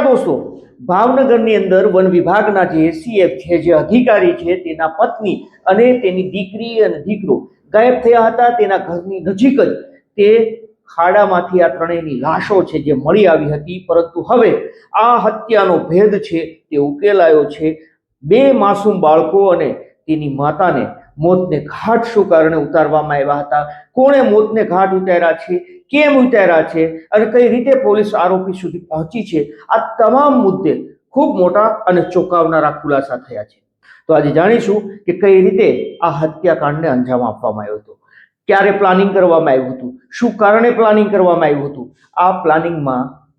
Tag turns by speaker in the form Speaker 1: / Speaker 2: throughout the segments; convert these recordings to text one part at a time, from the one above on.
Speaker 1: નમસ્કાર દોસ્તો. ભાવનગરની અંદર વન વિભાગના જે એસીએફ છે, જે અધિકારી છે, તેના પત્ની અને તેની દીકરી અને દીકરો ગાયબ થયા હતા. તેના ઘરની નજીક જ તે ખાડામાંથી આ ત્રણેયની લાશો છે જે મળી આવી હતી. પરંતુ હવે આ હત્યાનો ભેદ છે, તે ઉકેલાયો છે. બે માસૂમ બાળકો અને તેની માતાને મોતને ઘાટ શું કારણે ઉતારવામાં આવ્યા હતા? કોણે મોતને ઘાટ ઉતાર્યા છે? કેમ ઉતાર્યા છે? અને કઈ રીતે પોલીસ આરોપી સુધી પહોંચી છે? આ તમામ મુદ્દે ખૂબ મોટા અને ચોંકાવનારા ખુલાસા થયા છે. તો આજે જાણીશું કે કઈ રીતે આ હત્યાકાંડને અંજામ આપવામાં આવ્યો હતો. ક્યારે પ્લાનિંગ કરવામાં આવ્યું હતું? શું કારણે પ્લાનિંગ કરવામાં આવ્યું હતું? આ પ્લાનિંગમાં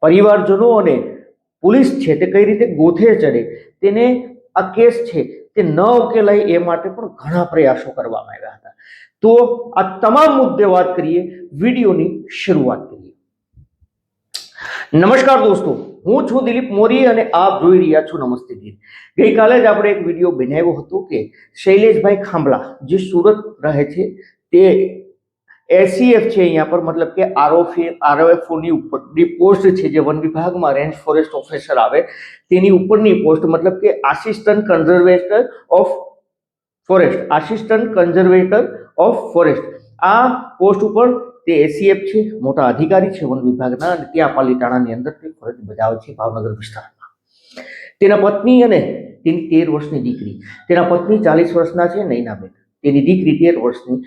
Speaker 1: પરિવારજનો અને પોલીસ છે તે કઈ રીતે ગોથે ચડે? તેને આ કેસ છે તે ન ઉકેલાય એ માટે પણ ઘણા પ્રયાસો કરવામાં આવ્યા હતા. તો આ તમામ મુદ્દે વાત કરીએ, વિડીયોની શરૂઆત કરીએ. નમસ્કાર દોસ્તો, હું છું દિલીપ મોરી અને આપ જોઈ રહ્યા છો નમસ્તે ગીત ગઈકાલે જ આપણે એક વીડિયો બનાવ્યો હતો કે શૈલેષભાઈ ખાંભલા જે સુરત રહે છે, તે એસીએફ છે અહીંયા પર, મતલબ કે આરઓફી આરઓએફઓની ઉપરની પોસ્ટ છે, જે વન વિભાગમાં રેન્જ ફોરેસ્ટ ઓફિસર આવે, તેની ઉપરની પોસ્ટ મતલબ કે assistant conservator of forest assistant conservator of forest આ પોસ્ટ ઉપર તે એસીએફ છે, મોટા અધિકારી છે વન વિભાગના, અને ત્યાં પાલીતાણાની અંદર તે ફરજ બજાવે છે ભાવનગર વિસ્તારમાં. તેના પત્ની અને તેની તેર વર્ષની દીકરી. તેના પત્ની ચાલીસ વર્ષના છે, નૈનાબેન. તેની દીકરી તેર વર્ષની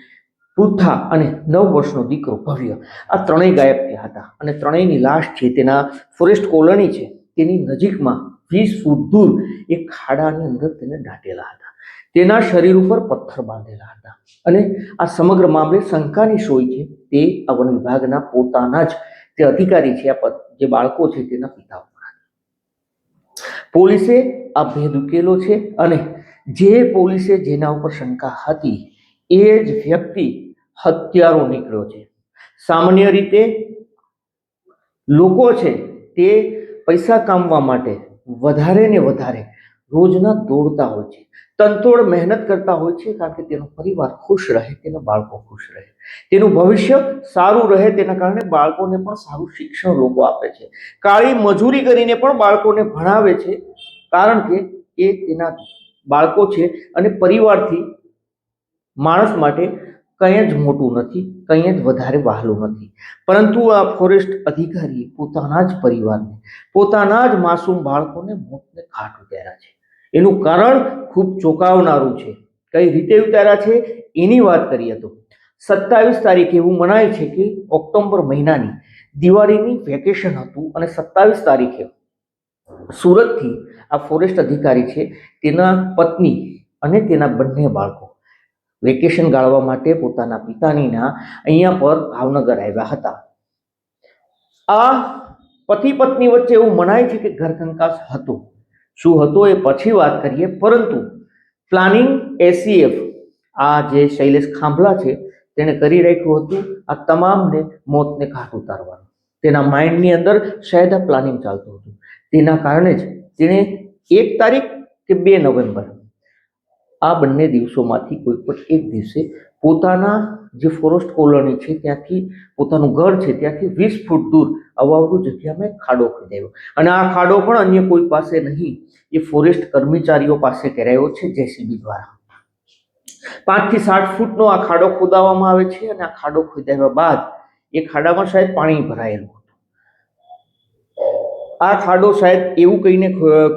Speaker 1: પૃથા અને નવ વર્ષનો દીકરો ભવ્ય આ ત્રણેય ગાયબ થયા હતા અને ત્રણેયની લાશ છે તેના ફોરેસ્ટ કોલોની છે તેની નજીકમાં વીસ ફૂટ દૂર એક ખાડાની અંદર તેને દાટેલા હતા તેના શરીર ઉપર પથ્થર બાંધેલા હતા અને આ સમગ્ર મામલે શંકાની સોય છે તે આ વન વિભાગના પોતાના જ જે અધિકારી છે, આ જે બાળકો છે તેના પિતા. પોલીસે આ ભેદ ઉકેલો છે અને જે પોલીસે જેના ઉપર શંકા હતી એ જ વ્યક્તિ હત્યારો નીકળ્યો છે. સામાન્ય રીતે લોકો છે તે પૈસા કામવા માટે વધારે ને વધારે રોજના દોડતા હોય છે. તનતોડ મહેનત કરતા હોય છે કારણ કે તેનો પરિવાર ખુશ રહે, તેના બાળકો ખુશ રહે. તેનું ભવિષ્ય સારું રહે તેના કારણે બાળકોને પણ સારું શિક્ષણ લોકો આપે છે. કાળી મજૂરી કરીને પણ બાળકોને ભણાવે છે કારણ કે એ તેના બાળકો છે અને પરિવારથી માણસ માટે કંઈ જ મોટું નથી, કંઈ જ વધારે વહાલું નથી. પરંતુ આ ફોરેસ્ટ અધિકારીએ પોતાના જ પરિવારને, પોતાના જ માસૂમ બાળકોને મોતને ઘાટ ઉતાર્યા છે. એનું કારણ ખૂબ ચોંકાવનારું છે. કઈ રીતે ઉતાર્યા છે? એની વાત કરીએ તો, સત્તાવીસ તારીખે એવું મનાય છે કે ઓક્ટોબર મહિનાની દિવાળીની વેકેશન હતું અને સત્તાવીસ તારીખે સુરતથી આ ફોરેસ્ટ અધિકારી છે, તેના પત્ની અને તેના બંને બાળકો વેકેશન ગાળવા માટે પોતાના પિતાનીના અહીંયા પર ભાવનગર આવ્યા હતા. આ પતિ પત્ની વચ્ચે એવું મનાય છે કે ઘર કંકાસ હતો. શું હતો એ પછી વાત કરીએ, પરંતુ પ્લાનિંગ એસીએફ, આ જે શૈલેષ ખાંભલા છે, તેણે કરી રાખ્યું હતું, આ તમામને મોતને ઘાટ ઉતારવાનું. તેના માઇન્ડની અંદર શાયદ આ પ્લાનિંગ ચાલતું હતું. તેના કારણે જ તેણે એક તારીખ કે બે નવેમ્બર આ બંને દિવસોમાંથી કોઈ પણ એક દિવસે પોતાના જે ફોરેસ્ટ કોલોની છે, ત્યાંથી પોતાનું ઘર છે, ત્યાંથી વીસ ફૂટ દૂર અવાવરું જગ્યામાં ખાડો ખોદાયો અને આ ખાડો પણ અન્ય કોઈ પાસે નહીં, એ ફોરેસ્ટ કર્મચારીઓ પાસે કરાયો છે જેસીબી દ્વારા. પાંચથી સાત ફૂટનો આ ખાડો ખોદાવવામાં આવે છે અને આ ખાડો ખોદાવ્યા બાદ એ ખાડામાં શાયદ પાણી ભરાયેલું આ ખાડો શાયદ એવું કહીને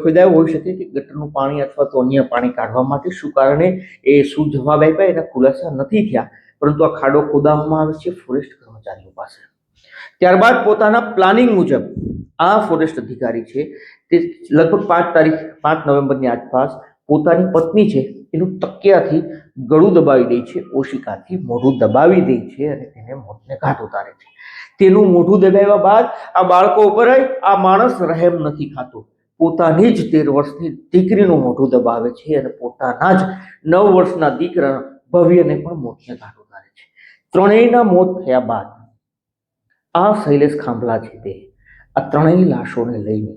Speaker 1: ખોદાયો હોઈ શકે કે ગટરનું પાણી અથવા તો અન્ય પાણી કાઢવા માટે શું કારણે એ શું જવાબ આપ્યા? એના ખુલાસા નથી થયા. પરંતુ આ ખાડો ખોદાવવામાં આવે છે ફોરેસ્ટ કર્મચારીઓ પાસે. ત્યારબાદ પોતાના પ્લાનિંગ મુજબ આ ફોરેસ્ટ અધિકારી છે તે લગભગ પાંચ તારીખ, પાંચ નવેમ્બરની આસપાસ પોતાની પત્ની છે, એનું તકિયાથી ગળું દબાવી દે છે, ઓશિકાથી મોઢું દબાવી દે છે અને તેને મોતને ઘાટ ઉતારે છે. તેનું મોઢું દબાવ્યા બાદ આ બાળકો ઉપર આ માણસ રહેમ નથી ખાતો. પોતાની જ તેર વર્ષની દીકરીનું મોઢું દબાવે છે અને પોતાના જ નવ વર્ષના દીકરા ભવ્યને પણ મોતને ઘાટ ઉતારે છે. ત્રણેયના મોત થયા બાદ આ શૈલેષ ખાંભલા છે તે, આ ત્રણેય લાશોને લઈને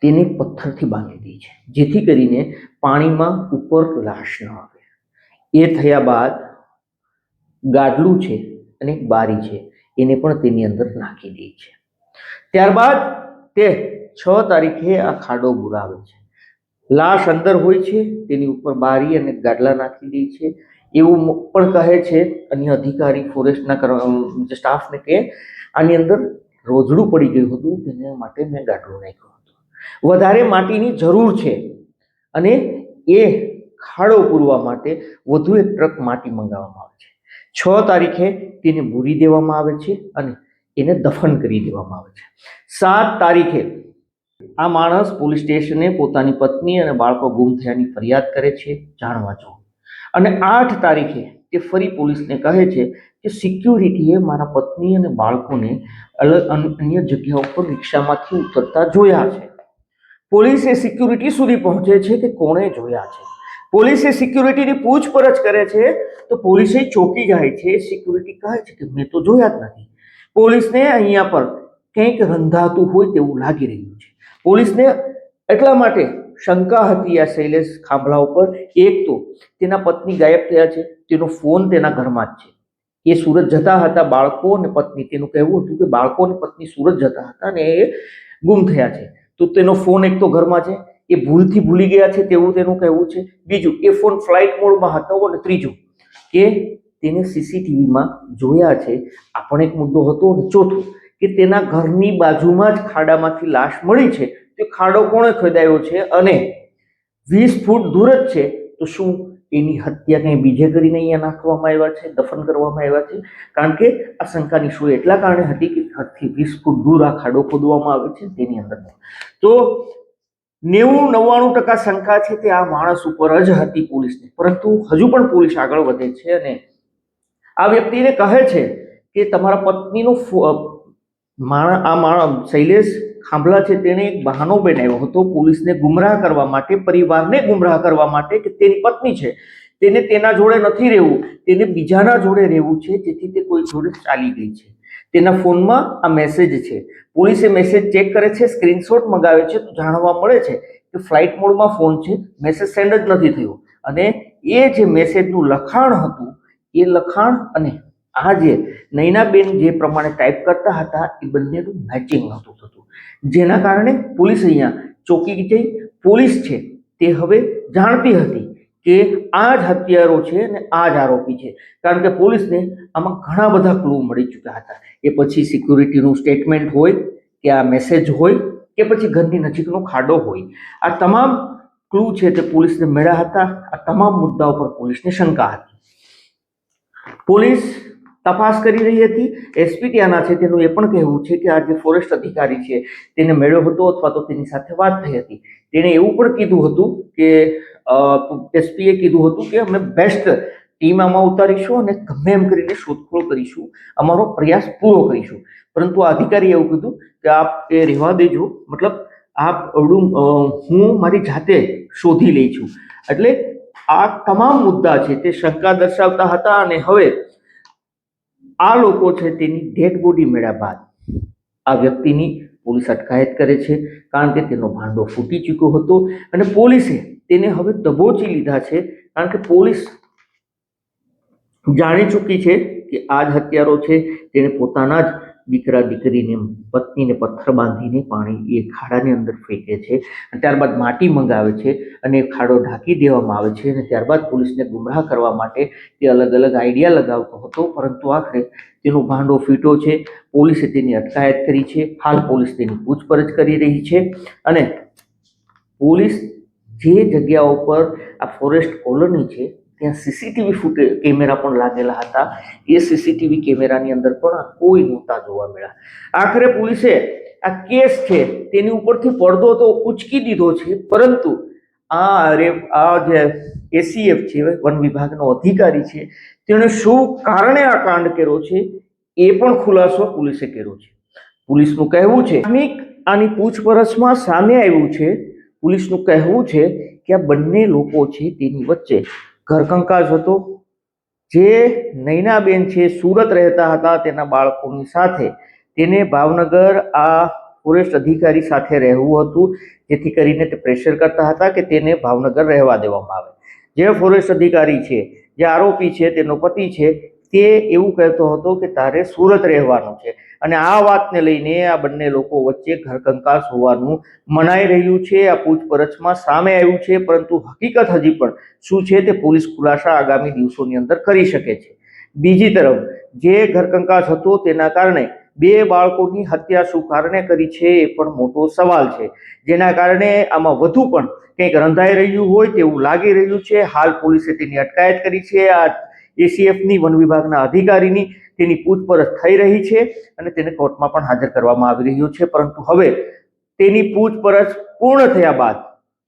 Speaker 1: તેને પથ્થરથી બાંધી દે છે. જેથી કરીને પાણીમાં ઉપર લાશ ન આવે. એ થયા બાદ ગાડલું છે અને બારી છે. એને પણ તેની અંદર નાખી દે છે. ત્યારબાદ તે છ તારીખે આ ખાડો બુરાવે છે. લાશ અંદર હોય છે, તેની ઉપર બારી અને ગાડલા નાખી દે છે. એવું પણ કહે છે, અન્ય અધિકારી ફોરેસ્ટના સ્ટાફને કે આની અંદર રોજડું પડી ગયું હતું, તેને માટે મેં ગાડલું નાખ્યો હતો. વધારે માટીની જરૂર છે અને એ ખાડો પૂરવા માટે વધુ એક ટ્રક માટી મંગાવવામાં આવે છે. છ તારીખે તેને મૂરી દેવામાં આવે છે અને એને દફન કરી દેવામાં આવે છે. સાત તારીખે આ માણસ પોલીસ સ્ટેશને પોતાની પત્ની અને બાળકો ગુમ થયાની ફરિયાદ કરે છે, જાણવા જો અને આઠ તારીખે તે ફરી પોલીસને કહે છે કે સિક્યુરિટીએ મારા પત્ની અને બાળકોને અલગ અન- અન્ય જગ્યા ઉપર રિક્ષામાંથી ઉતરતા જોયા છે. પોલીસે સિક્યુરિટી સુધી પહોંચે છે કે કોણે જોયા છે? પોલીસે સિક્યુરિટીની પૂછપરછ કરે છે, તો પોલીસે ચોકી જાય છે. સિક્યુરિટી કહે છે કે, મેં તો જોયા જ નથી. પોલીસને અહીંયા પર કંઈક રંધાતું હોય તેવું લાગી રહ્યું છે. પોલીસને એટલા માટે શંકા હતી આ શૈલેષ ખાંભલા ઉપર. એક તો તેના પત્ની ગાયબ થયા છે, તેનો ફોન તેના ઘરમાં જ છે. એ સુરત જતા હતા બાળકો અને પત્ની. તેનું કહેવું હતું કે, બાળકો અને પત્ની સુરત જતા હતા અને એ ગુમ થયા છે. તો તેનો ફોન એક તો ઘરમાં છે. એ ભૂલથી ભૂલી ગયા છે તેવું તેનું કહેવું છે. બીજું, એ ફોન ફ્લાઇટ મોડમાં હતો અને ત્રીજું, કે તેને સીસીટીવીમાં જોયા છે. આ પણ એક મુદ્દો હતો અને ચોથું, કે તેના ઘરની બાજુમાં જ ખાડામાંથી લાશ મળી છે. તે ખાડો કોણે ખોદાયો છે અને વીસ ફૂટ દૂર જ છે. તો શું એની હત્યા કંઈ બીજે કરીને અહીંયા નાખવામાં આવ્યા છે, દફન કરવામાં આવ્યા છે? કારણ કે આ શંકાની શું એટલા કારણે હતી કે ઘરથી વીસ ફૂટ દૂર આ ખાડો ખોદવામાં આવે છે તેની અંદર. તો નેવું નવ્વાણું ટકા શંકા છે તે આ માણસ ઉપર જ હતી પોલીસને. પરંતુ હજુ પણ પોલીસ આગળ વધે છે અને આ વ્યક્તિને કહે છે કે તમારા પત્નીનો માણ- આ માણ શૈલેષ ખાંભલા છે, તેણે એક બહાનો બનાવ્યો હતો. પોલીસને ગુમરાહ કરવા માટે, પરિવારને ગુમરાહ કરવા માટે કે તેની પત્ની છે. તેને તેના જોડે નથી રહેવું, તેને બીજાના જોડે રહેવું છે, જેથી તે કોઈ જોડે ચાલી ગઈ છે. તેના ફોનમાં આ મેસેજ છે. પોલીસે મેસેજ ચેક કરે છે સ્ક્રીનશોટ મંગાવે છે, તો જાણવા મળે છે કે ફ્લાઇટ મોડમાં ફોન છે મેસેજ સેન્ડ જ નથી થયો. અને એ જે મેસેજનું લખાણ હતું, એ લખાણ અને આ જે નૈનાબેન જે પ્રમાણે ટાઈપ કરતા હતા, એ બંનેનું મેચિંગ નહોતું થતું. જેના કારણે પોલીસ અહીંયા ચોકી જઈ પોલીસ છે તે હવે જાણતી હતી કે આ જ હત્યારો છે અને આ જ આરોપી છે. કારણ કે પોલીસને આમાં ઘણા બધા ક્લુ મળી ચૂક્યા હતા. એ પછી સિક્યુરિટીનું સ્ટેટમેન્ટ હોય, કે આ મેસેજ હોય, કે પછી ઘરની નજીકનો ખાડો હોય. આ તમામ ક્લુ છે તે પોલીસને મળ્યા હતા. આ તમામ મુદ્દાઓ પર પોલીસને શંકા હતી. પોલીસ તપાસ કરી રહી હતી. એસપી ત્યાંના છે તેનું એ પણ કહેવું છે કે આ જે ફોરેસ્ટ અધિકારી છે તેને મેળ્યો હતો અથવા તો તેની સાથે વાત થઈ હતી. તેણે એવું પણ કીધું હતું કે એસપીએ કીધું હતું કે અમે બેસ્ટ ટીમ આમાં ઉતારીશું અને ગમે એમ કરીને શોધખોળ કરીશું. અમારો પ્રયાસ પૂરો કરીશું. પરંતુ આ અધિકારીએ એવું કીધું કે આપ એ રહેવા દેજો. મતલબ આપ અવડું હું મારી જાતે શોધી લઈ છું એટલે આ તમામ મુદ્દા છે તે શંકા દર્શાવતા હતા અને હવે આ લોકો છે તેની ડેડ બોડી મળ્યા બાદ આ વ્યક્તિની પોલીસ અટકાયત કરે છે, કારણ કે તેનો ભાંડો ફૂટી ચૂક્યો હતો અને પોલીસે તેને હવે દબોચી લીધા છે, કારણ કે પોલીસ જાણી ચૂકી છે કે આ જ હત્યારો છે, તેણે પોતાના જ દીકરા દીકરીને પત્નીને પથ્થર બાંધીને પાણી એ ખાડાની અંદર ફેંકે છે અને ત્યારબાદ માટી મંગાવે છે અને ખાડો ઢાંકી દેવામાં આવે છે અને ત્યારબાદ પોલીસને ગુમરાહ કરવા માટે તે અલગ અલગ આઈડિયા લગાવતો હતો, પરંતુ આખરે તેનો ભાંડો ફીટો છે. પોલીસે તેની અટકાયત કરી છે. હાલ પોલીસ તેની પૂછપરછ કરી રહી છે અને પોલીસ જે જગ્યાઓ પર આ ફોરેસ્ટ કોલોની છે ત્યાં સીસીટીવી ફૂટે કેમેરા પણ લાગેલા હતા. એ સીસીટીવી કેમેરાની અંદર પણ કોઈ નહોતા જોવા મળ્યા. આખરે પોલીસે આ કેસ છે તેની ઉપરથી પડદો તો ઉચકી દીધો છે, પરંતુ આ રે આ જે એસીએફ છે, વન વિભાગનો અધિકારી છે, તેણે શું કારણે આ કાંડ કર્યો છે એ પણ ખુલાસો પોલીસે કર્યો છે. પોલીસનું કહેવું છે આની પૂછપરછમાં સામે આવ્યું છે. પોલીસનું કહેવું છે કે આ બંને લોકો છે તેની વચ્ચે ઘરકંકાસ હતો. જે નૈનાબેન છે, સુરત રહેતા હતા તેના બાળકોની સાથે. તેને ભાવનગર આ ફોરેસ્ટ અધિકારી સાથે રહેવું હતું. જેથી કરીને તે પ્રેશર કરતા હતા કે તેને ભાવનગર રહેવા દેવામાં આવે. જે ફોરેસ્ટ અધિકારી છે, જે આરોપી છે, તેનો પતિ છે તે એવું કહેતો હતો કે તારે સુરત રહેવાનું છે. અને આ વાતને લઈને આ બંને લોકો વચ્ચે ઘરકંકાસ હોવાનું મનાઈ રહ્યું છે. આ પૂછપરછમાં સામે આવ્યું છે, પરંતુ હકીકત હજી પણ શું છે તે પોલીસ ખુલાસા આગામી દિવસોની અંદર કરી શકે છે. બીજી તરફ, જે ઘરકંકાસ હતો તેના કારણે બે બાળકોની હત્યા શું કારણે કરી છે એ પણ મોટો સવાલ છે. જેના કારણે આમાં વધુ પણ કંઈક રંધાઈ રહ્યું હોય તેવું લાગી રહ્યું છે. હાલ પોલીસે તેની અટકાયત કરી છે. આ એસીએફની વન વિભાગના અધિકારીની તેની પૂછપરછ થઈ રહી છે અને તેને કોર્ટમાં પણ હાજર કરવામાં આવી રહ્યું છે. પરંતુ હવે તેની પૂછપરછ પૂર્ણ થયા બાદ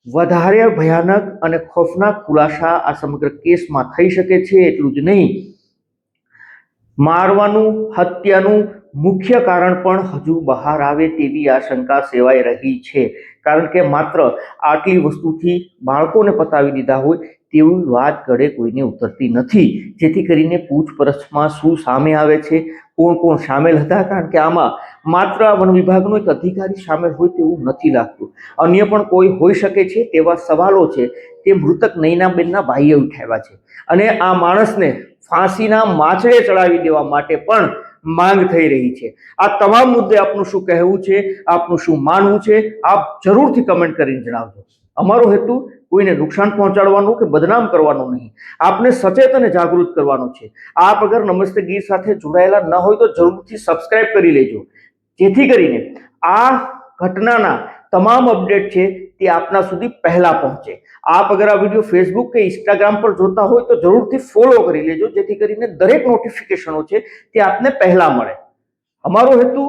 Speaker 1: વધારે ભયાનક અને ખોફનાક ખુલાસા આ સમગ્ર કેસમાં થઈ શકે છે એટલું જ નહીં. મારવાનું, હત્યાનું મુખ્ય કારણ પણ હજુ બહાર આવે તેવી આશંકા સેવાઈ રહી છે. કારણ કે માત્ર આટલી વસ્તુથી બાળકોને પતાવી દીધા હોય તેવી વાત ગળે કોઈને ઉતરતી નથી. જેથી કરીને પૂછપરછમાં શું સામે આવે છે? કોણ કોણ સામેલ હતા? કારણ કે આમાં માત્ર વન વિભાગનો એક અધિકારી સામેલ હોય તેવું નથી લાગતું. અન્ય પણ કોઈ હોઈ શકે છે તેવા સવાલો છે તે મૃતક નૈનાબેનના ભાઈએ ઉઠાવ્યા છે. અને આ માણસને ફાંસીના માછડે ચડાવી દેવા માટે પણ માંગ થઈ રહી છે. આ તમામ મુદ્દે આપનું શું કહેવું છે? આપનું શું માનવું છે? આપ જરૂરથી કમેન્ટ કરીને જણાવજો. અમારો હેતુ કોઈને નુકસાન પહોંચાડવાનું કે બદનામ કરવાનું નહીં. આપને સચેત અને જાગૃત કરવાનું છે. આપ અગર નમસ્તે ગીર સાથે જોડાયેલા ન હોય તો જરૂરથી સબસ્ક્રાઇબ કરી લેજો. જેથી કરીને આ ઘટનાના તમામ અપડેટ છે તે આપના સુધી પહેલા પહોંચે. આપ અગર આ વીડિયો ફેસબુક કે ઇન્સ્ટાગ્રામ પર જોતા હોય તો જરૂરથી ફોલો કરી લેજો. જેથી કરીને દરેક નોટિફિકેશનો છે તે આપને પહેલા મળે. અમારો હેતુ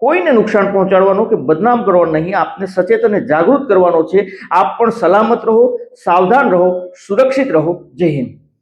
Speaker 1: કોઈને નુકસાન પહોંચાડવાનો કે બદનામ કરવાનો નહીં, આપને સચેત અને જાગૃત કરવાનો છે. આપ પણ સલામત રહો, સાવધાન રહો, સુરક્ષિત રહો. જય હિન્દ.